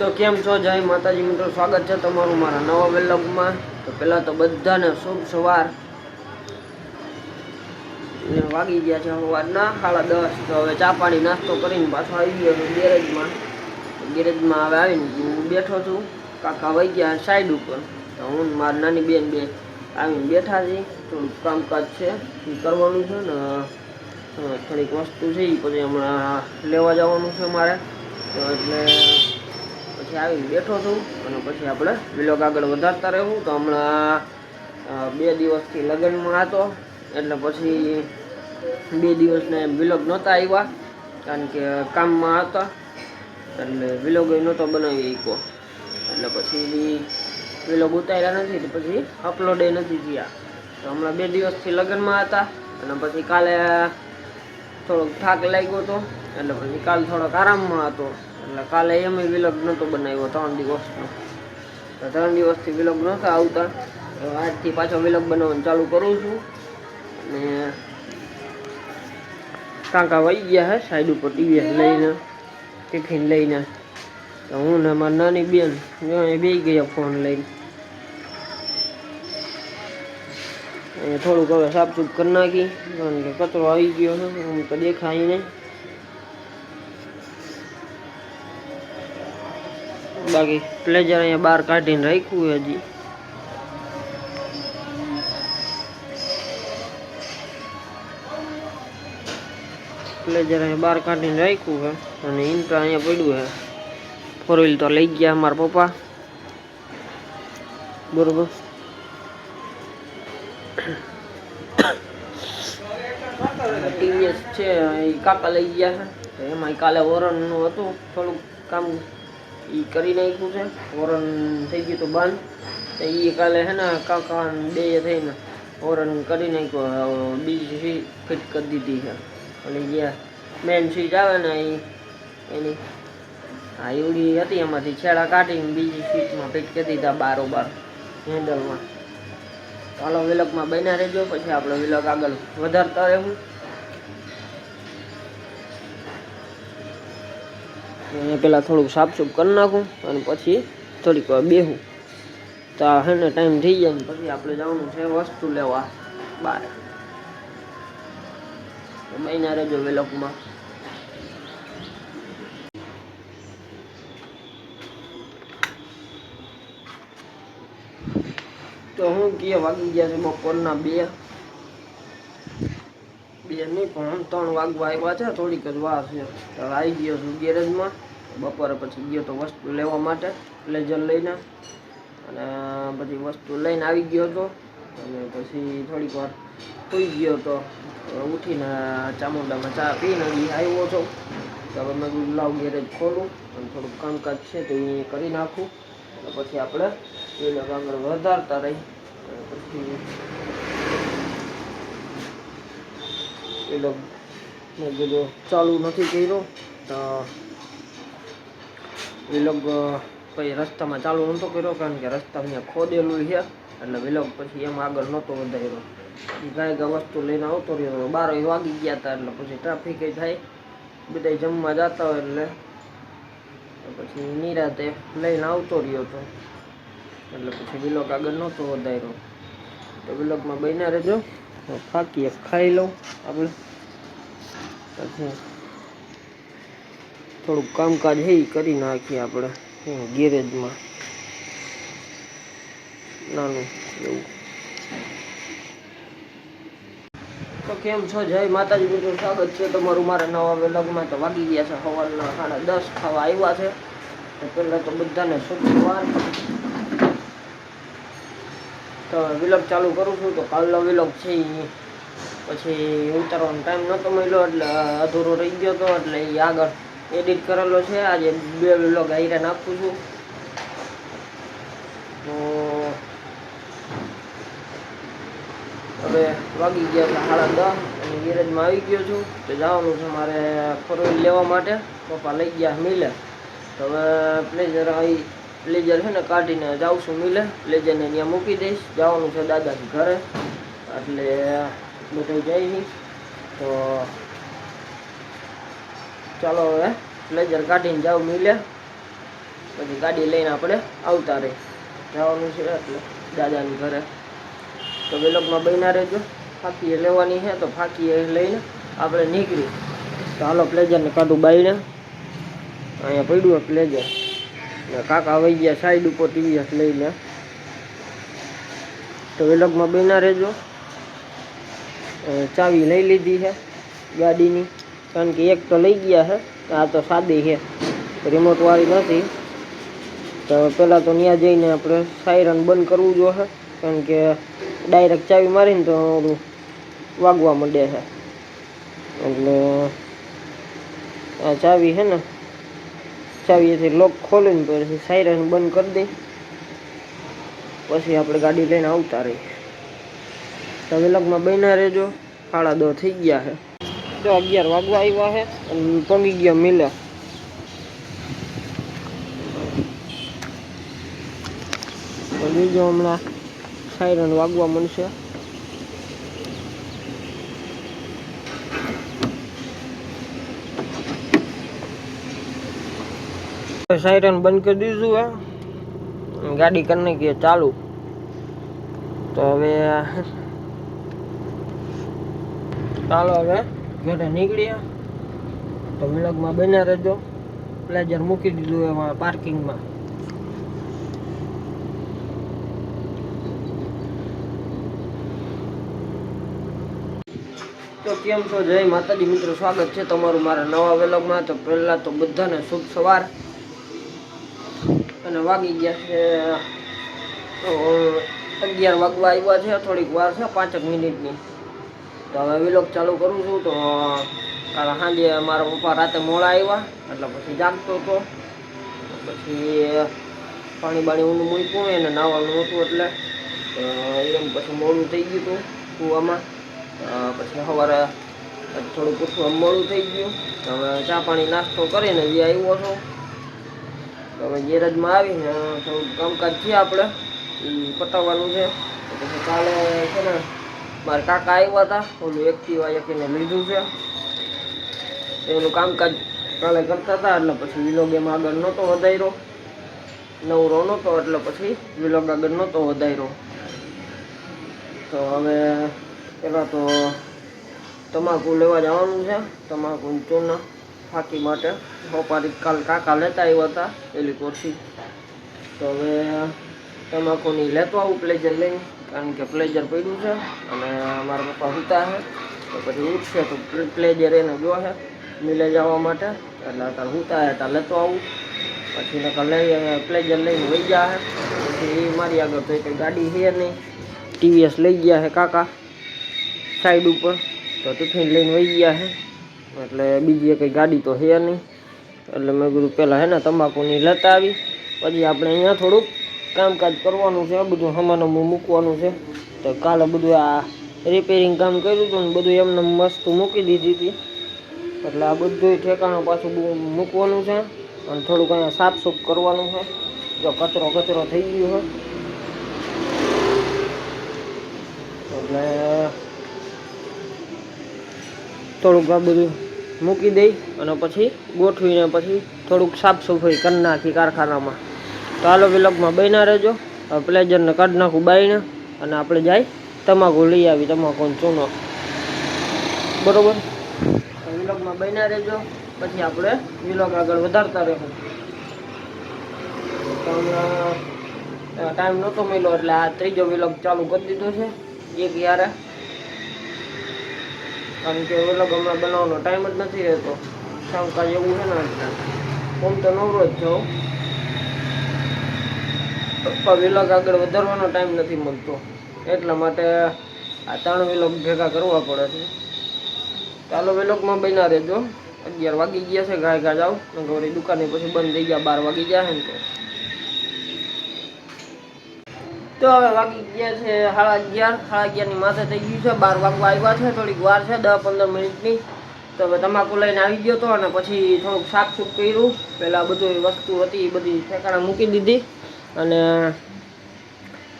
તો કેમ છો? જય માતાજી મિત્રો, સ્વાગત છે તમારું મારા નવા વેલોગમાં. તો પહેલાં તો બધાને શુભ સવાર. વાગી ગયા છે સવારના, સાડા દસ. તો હવે ચા પાણી નાસ્તો કરીને પાછો આવી ગયો છું ગેરેજમાં. ગેરેજમાં હવે આવીને હું બેઠો છું. કાકા વહી ગયા સાઈડ ઉપર. તો હું મારી નાની બેન બે આવીને બેઠા છીએ. થોડુંક કામકાજ છે, એ કરવાનું છે ને થોડીક વસ્તુ છે એ પછી હમણાં લેવા જવાનું છે મારે. તો એટલે પછી આવી બેઠો છું અને પછી આપણે વિલોગ આગળ વધારતા રહેવું. તો હમણાં બે દિવસથી લગ્નમાં હતો, એટલે પછી બે દિવસને વિલોગ નહોતા આવ્યા, કારણ કે કામમાં હતા, એટલે વિલોગ નહોતો બનાવી શક્યો. એટલે પછી વિલોગ ઉતાર્યા નથી, તો પછી અપલોડ નથી થયા. તો હમણાં બે દિવસથી લગ્નમાં હતા, અને પછી કાલે થોડોક થાક લાગ્યો હતો, એટલે પછી કાલ થોડોક આરામમાં હતો. એટલે કાલે એમ વિલોગ નહોતો બનાવ્યો, ત્રણ દિવસનો. તો ત્રણ દિવસથી વિલોગ નહોતા આવતા. આજથી પાછો વિલોગ બનાવવાનું ચાલુ કરું છું. અને કાંકા વહી ગયા હે સાઈડ ઉપર ટીવી લઈને, ટિફિન લઈને. તો હું ને મારી નાની બેન બે ગયા ફોન લઈને. અહીંયા થોડુંક હવે સાફસૂફ કરી નાખી. કારણ કચરો આવી ગયો હું તો દેખાય નહીં. બાકી પ્લેજર અહીંયા બહાર કાઢીને રાખ્યું છે હજી પ્લેજર અહીંયા બહાર કાઢીને રાખ્યું છે અને ઇન્ટ્રા અહીંયા પડ્યું છે ફોર વ્હીલ તો લઈ ગયા મારા પપ્પા બરોબર ટીવીએસ છે એ કાકા લઈ ગયા છે તો એમાં કાલે વરણનું હતું થોડુંક કામ એ કરી નાખ્યું છે. હોરન થઈ ગયું હતું બંધ. તો એ કાલે છે ને કાકા બે થઈને હોરન કરી નાખ્યું. બીજી સી ફિટ કરી દીધી છે. અને જે મેન સ્વીચ આવે ને એ એની. હા એવડી હતી એમાંથી છેડા કાઢીને બીજી સીટમાં ફિટ કરી દીધા બારોબાર હેન્ડલમાં ચાલો વિલકમાં બન્યા રહેજો. પછી આપણે વિલક આગળ વધારતા રહેવું. પેલા થોડુંક સાફસૂફ કરી નાખું અને પછી થોડીક વાર બેહું. તો હે ને ટાઈમ થઈ જાય ને પછી આપણે જવાનું છે વસ્તુ લેવા બહાર. મહિના રહેજો વેલોકમાં. તો હું કે વાગી ગયા છે બપોરના બે. બે નહીં પણ ત્રણ વાગવા આવ્યા છે, થોડીક જ વાર છે. આવી ગયો છું ગેરેજમાં. બપોરે પછી ગયો તો વસ્તુ લેવા માટે પ્લેઝર લઈને. અને પછી વસ્તુ લઈને આવી ગયો હતો અને પછી થોડીક વાર સુઈ ગયો હતો ઉઠીને ચામુંડામાં ચા પીને આવ્યો છો. તો હવે મેં લાવ ગેરેજ ખોલું અને થોડુંક કામકાજ છે તો એ કરી નાખું. અને પછી આપણે એને આગળ વધારતા રહી. પછી એ લોકો મેં કીધું, ચાલુ નથી કર્યો. તો વિલોગ પછી રસ્તામાં ચાલુ નહોતો કર્યો, કારણ કે રસ્તા અહીંયા ખોદેલું છે. એટલે વિલોગ પછી એમ આગળ નહોતો વધાર્યો. કાંઈ કાંઈ વસ્તુ લઈને આવતો રહ્યો. બાર વાગી ગયા હતા, એટલે પછી ટ્રાફિક થાય. બધા જમવા જતા હોય એટલે. પછી નિરાતે લઈને આવતો રહ્યો હતો એટલે પછી વિલોગ આગળ નહોતો વધાર્યો. તો વિલોગમાં બન્યા રહેજો. તો ફાકી ખાઈ લઉં આપણે. પછી થોડુંક કામકાજ એ કરી નાખીએ આપણે ગેરેજમાં. નાનું એવું. તો કેમ છો? જય માતાજી મિત્રો, સ્વાગત છે તમારું મારા નવા વેલગમાં. તો વાગી ગયા છે સવારના સાડા દસ, ખાવા આવ્યા છે. પહેલાં તો બધાને શુક્રવાર. તો વિલોગ ચાલુ કરું છું તો કાલનો વિલોગ છે પછી ઉતારવાનો ટાઈમ નહોતો મળ્યો એટલે અધૂરો રહી ગયો હતો એટલે એ આગળ એડિટ કરેલો છે. આજે બે વિલોગ આઈરે નાખું છું. તો હવે વાગી ગયા છે સાડા દસ અને ગેરેજમાં આવી ગયો છું. તો જવાનું છે મારે ફોર લેવા માટે. પપ્પા લઈ ગયા મિલે તો હવે પ્લેઝર આવી પ્લેઝર છે ને કાઢીને જાઉં છું મિલે. પ્લેઝરને ત્યાં મૂકી દઈશ. જવાનું છે દાદાની ઘરે. એટલે બધું જઈ નહીં તો ચાલો હવે પ્લેઝર કાઢીને જાઉં મિલે. પછી ગાડી લઈને આપણે આવતા રહી જવાનું છે એટલે દાદાની ઘરે. તો વેલોગમાં બન્યા રહેજો. ફાંકીએ લેવાની છે તો ફાંકીએ લઈને આપણે નીકળી તો હાલો પ્લેઝરને કાઢું બાઈને અહીંયા પડ્યું પ્લેઝર કાકા આવી ગયા સાઈડ ઉપર ટીવીએસ લઈને. તો વ્લોગમાં બેના રહેજો. ચાવી લઈ લીધી છે ગાડીની. કારણ કે એક તો લઈ ગયા છે આ તો સાદી છે રિમોટવાળી નથી. તો પહેલાં તો ત્યાં જઈને આપણે સાયરન બંધ કરવું જોઈએ કારણ કે ડાયરેક્ટ ચાવી મારીને તો વાગવા માંડે છે એટલે આ ચાવી છે ને ચાવીથી લોક ખોલીને પછી સાયરન બંધ કરી દઈ પછી આપણે ગાડી લઈને આવતા રહી તો વિલગમાં બન્યા રહેજો. સાડા દો થઈ ગયા છે. તો અગિયાર વાગવા આવ્યા છે અને પંગી ગયા મિલે. બીજો હમણાં સાયરન વાગવા મળશે. સાયરન બંધ કરી દીધું હે. ગાડી કરી નાખીએ ચાલુ. તો હવે ચાલો હવે ઘરે નીકળીએ. તો વિલગમાં બન્યા રહેજો. પ્લેજર મૂકી દીધું એમાં પાર્કિંગમાં તો કેમ છો? જય માતાજી. મિત્રો, સ્વાગત છે તમારું મારા નવા વેલોગમાં તો પહેલાં તો બધાને શુભ સવાર. અને વાગી ગયા છે, તો અગિયાર વાગવા આવ્યા છે, થોડીક વાર છે, પાંચક મિનિટની. તો હવે વિલોગ ચાલુ કરું છું, તો કાલે સાંજે મારા પપ્પા રાતે મોડા આવ્યા, એટલે પછી જાગતો હતો. પછી પાણી બાણી ઊંડું મૂક્યું એને નાવાનું હતું એટલે એમ પછી મોડું થઈ ગયું હતું કૂવામાં. પછી સવારે થોડુંક ઉઠવા મોડું થઈ ગયું. હવે ચા પાણી નાસ્તો કરીને જે આવ્યો છું. તો હવે ગેરેજમાં આવીને થોડું કામકાજ છે આપણે. એ પતાવવાનું છે. પછી કાલે છે ને, મારા કાકા આવ્યા હતા. ઓલું એક્ટિવા એકને લીધું છે. એનું કામકાજ કાલે કરતા હતા, એટલે પછી વિલોગ એમાં આગળ નહોતો વધાર્યો. નવરો નહોતો, એટલે પછી વિલોગ આગળ નહોતો વધાર્યો. તો હવે પહેલાં તો તમાકુ લેવા જવાનું છે. તમાકુ ચૂના. ફાંકી માટે બપારી કાલ કાકા લેતા આવ્યા હતા પેલી કોરથી તો હવે તમાકુની લેતો આવું પ્લેઝર લઈને, કારણ કે પ્લેઝર પડ્યું છે અને મારા પપ્પા સૂતા છે તો પછી ઉઠશે તો પ્લેઝર એને જો છે મિલે જવા માટે. એટલે અત્યારે સૂતા છે ત્યાં લેતો આવું. પછી નકર લઈ પ્લેઝર લઈને વહી ગયા છે પછી એ મારી આગળ તો કંઈ ગાડી છે નહીં. ટીવીએસ લઈ ગયા છે કાકા સાઈડ ઉપર. તો ટિફિન લઈને વહી ગયા છે એટલે બીજી કંઈ ગાડી તો છે નહીં. એટલે મેં કીધું પહેલાં હે ને તમાકુની લેતા આવી પછી આપણે અહીંયા થોડુંક કામકાજ કરવાનું છે, બધું હમાનમું મૂકવાનું છે. તો કાલે બધું આ રિપેરિંગ કામ કર્યું હતું ને બધું એમને મસ્ત મૂકી દીધી હતી. એટલે આ બધું ઠેકાણું પાછું બહુ મૂકવાનું છે અને થોડુંક અહીંયા સાફસૂફ કરવાનું છે. જો કચરો કચરો થઈ ગયો છે. એટલે થોડુંક આ બધું મૂકી દઈ અને પછી ગોઠવીને પછી થોડુંક સાફ સફાઈ કરી નાખી કારખાનામાં. તો હાલો વિલોગમાં બન્યા રહેજો. પ્લેઝરને કાઢી નાખું બાઈને અને આપણે જાય તમાકુ લઈ આવી તમાકુનો ચૂનો. બરોબર? વિલોગમાં બન્યા રહેજો. પછી આપણે વિલોગ આગળ વધારતા રહેવું ટાઈમ નહોતો મળ્યો એટલે આ ત્રીજો વિલોગ ચાલુ કરી દીધો છે. એક યારે કારણ કે વિલોગ હમણાં બનાવવાનો ટાઈમ જ નથી રહેતો. કામકાજ એવું છે ને હું તો નવરો જ જાઉં વિલોગ આગળ વધારવાનો ટાઈમ નથી મળતો. એટલા માટે આ ત્રણ વિલોગ ભેગા કરવા પડે છે. ચાલો વિલોગમાં બન્યા રહેજો. અગિયાર વાગી ગયા છે ગાય ગા જાવ વળી દુકાને પછી બંધ થઈ ગયા, બાર વાગી ગયા ને તો. તો હવે વાગી ગયા છે સાડા અગિયાર, સાડા અગિયારની માથે થઈ ગયું છે. બાર વાગવા આવ્યા છે, થોડીક વાર છે, દસ પંદર મિનિટની. તો હવે તમાકુ લઈને આવી ગયો હતો અને પછી થોડુંક સાફ સૂફ કર્યું. પહેલાં બધું વસ્તુ હતી, એ બધી ઠેકાણા મૂકી દીધી. અને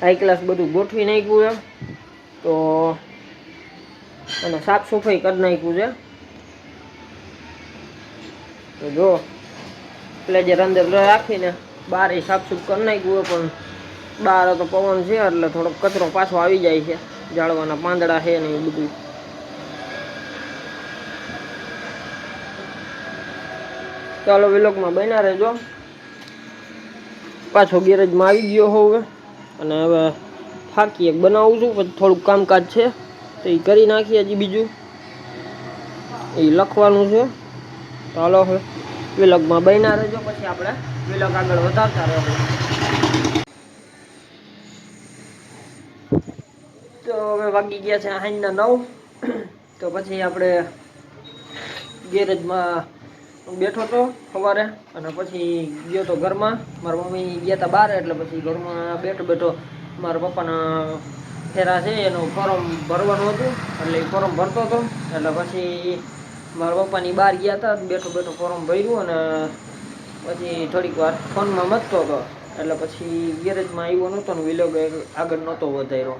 હાઈ ક્લાસ બધું ગોઠવી નાખ્યું છે. તો અને સાફ સફાઈ કરી નાખ્યું છે. તો જો પ્લેજર અંદર રાખીને બહાર એ સાફસૂફ કરી નાખ્યું પણ બહાર તો પવન છે, એટલે થોડોક કચરો પાછો આવી જાય છે. ઝાડવાના પાંદડા છે ને એ બધું. ચાલો વિલોકમાં બન્યા રહેજો. પાછો ગેરેજમાં આવી ગયો હોવ. અને હવે ફાકી એક બનાવું છું, પછી થોડુંક કામકાજ છે. તો એ કરી નાખીએ હજી બીજું. એ લખવાનું છે. ચાલો હવે વિલોકમાં બન્યા રહેજો, પછી આપણે વિલોક આગળ વધારતા રહેવું તો હવે વાગી ગયા છે સાંજના નવ. તો પછી આપણે ગેરેજમાં બેઠો તો સવારે અને પછી ગયો તો ઘરમાં. મારા મમ્મી ગયા હતા બહાર એટલે પછી ઘરમાં બેઠો બેઠો મારા પપ્પાના ફેરા છે, એનું ફોર્મ ભરવાનું હતું. એટલે એ ફોર્મ ભરતો હતો. એટલે પછી મારા પપ્પાની બહાર ગયા હતા બેઠો બેઠો ફોર્મ ભર્યું અને પછી થોડીક વાર ફોનમાં મચતો હતો. એટલે પછી ગેરેજમાં આવ્યો નહોતો ને વિલોગ આગળ નહોતો વધાર્યો.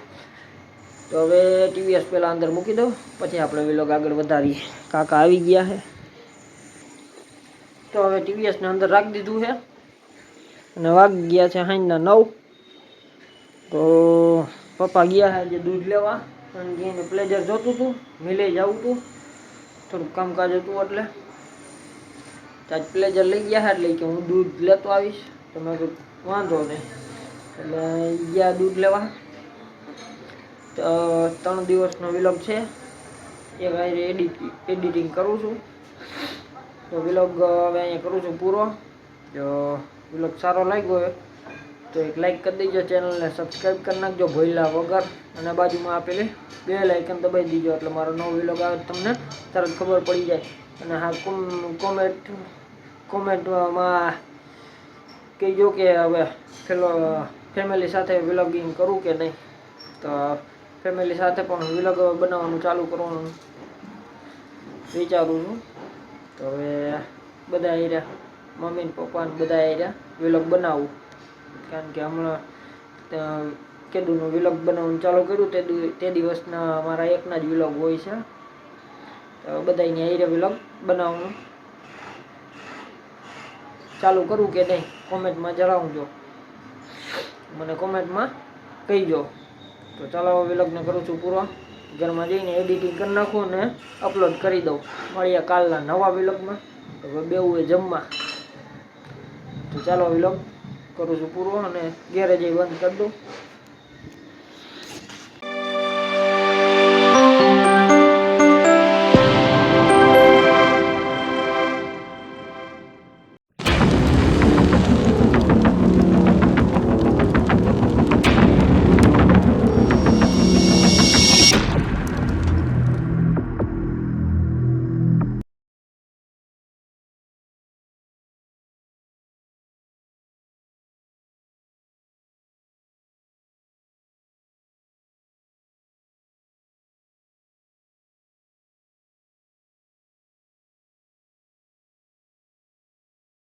તો હવે ટીવીએસ પહેલાં અંદર મૂકી દઉં, પછી આપણે વિલોગ આગળ વધારીએ. કાકા આવી ગયા છે. તો હવે ટીવીએસને અંદર રાખી દીધું છે. અને વાગી ગયા છે સાંજના નવ. તો પપ્પા ગયા છે જે દૂધ લેવા. અને એને પ્લેજર જોતું હતું મિલે જવું હતું. થોડુંક કામકાજ હતું એટલે. આજ પ્લેજર લઈ ગયા છે એટલે કે હું દૂધ લેતો આવીશ. તો મેં વાંધો નહીં. એટલે ગયા દૂધ લેવા. ત્રણ દિવસનો વિલોગ છે. એક ભાઈ એડિટ એડિટિંગ કરું છું. તો વિલોગ હવે અહીંયા કરું છું પૂરો. જો વિલોગ સારો લાગ્યો હોય, તો એક લાઈક કરી દેજો ચેનલને સબસ્ક્રાઈબ કરી નાખજો ભોયલા વગર. અને બાજુમાં આપેલી બે લાઇકન દબાઈ દીજો, એટલે મારો નવો વિલોગ આવે તમને તરત ખબર પડી જાય. અને હા કોમેન્ટ કોમેન્ટમાં કહેજો કે હવે પેલો ફેમિલી સાથે વિલોગિંગ કરું કે નહીં. તો ફેમિલી સાથે પણ વિલગ બનાવવાનું ચાલુ કરવાનું વિચારું છું. તો હવે બધા આવ્યા મમ્મી ને પપ્પાને બધા આવ્યા વિલગ બનાવું. કારણ કે હમણાં કેદુનું વિલગ બનાવવાનું ચાલુ કર્યું તે તે દિવસના મારા એકના જ વિલગ હોય છે. તો બધાની આઈરે વિલોગ બનાવવાનું. ચાલુ કરું કે નહીં? કોમેન્ટમાં જણાવજો. મને કોમેન્ટમાં કહીજો. તો ચાલો વિલગ્ન કરું છું પૂરો. ઘરમાં જઈને એડિટિંગ કરી નાખું અને અપલોડ કરી દઉં. મળીએ કાલના નવા વિલગમાં. તો બેવું એ જમવા. તો ચાલો વિલગ કરું છું પૂરો અને ગેરેજ બંધ કરી દઉં.